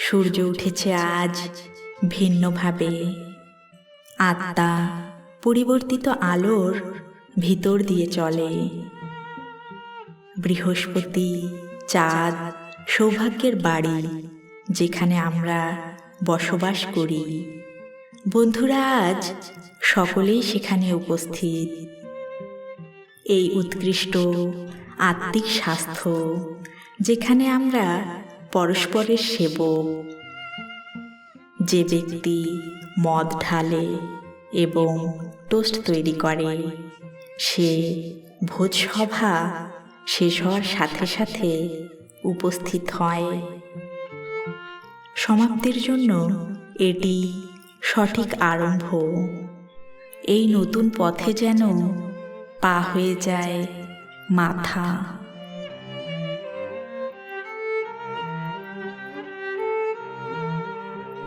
সূর্য উঠেছে আজ ভিন্নভাবে। আত্মা পরিবর্তিত আলোর ভিতর দিয়ে চলে। বৃহস্পতি, চাঁদ, সৌভাগ্যের বাড়ি যেখানে আমরা বসবাস করি। বন্ধুরা, আজ সকলেই সেখানে উপস্থিত। এই উৎকৃষ্ট আত্মিক স্বাস্থ্য যেখানে আমরা পরস্পরের সেবক। যে ব্যক্তি মদ ঢালে এবং টোস্ট তৈরি করে, সে ভোজসভা শেষ হওয়ার সাথে সাথে উপস্থিত হয়। সমাপ্তির জন্য এটি সঠিক আরম্ভ। এই নতুন পথে যেন পা হয়ে যায় মাথা।